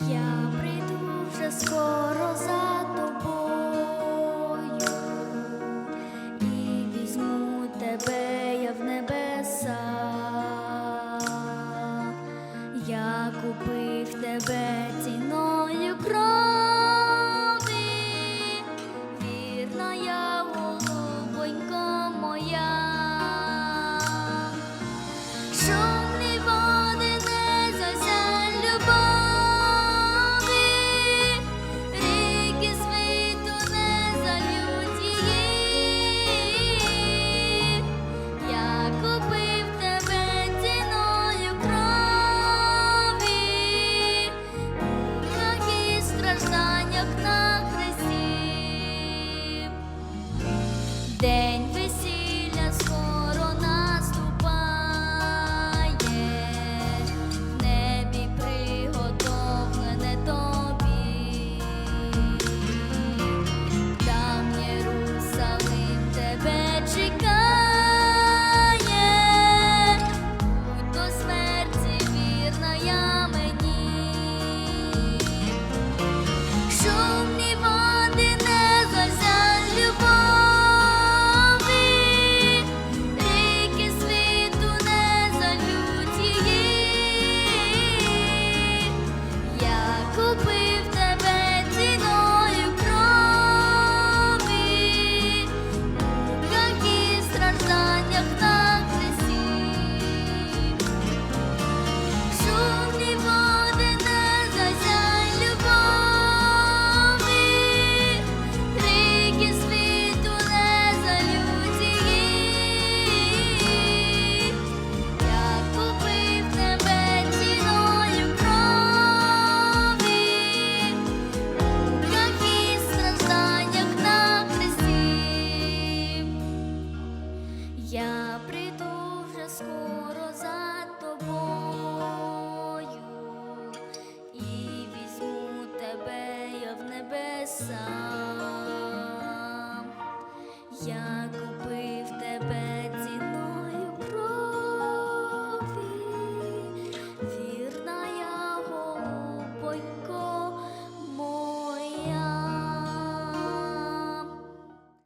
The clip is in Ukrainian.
Я прийду вже скоро за тобою і візьму тебе, в небеса, я купив тебе ціно. сам. Я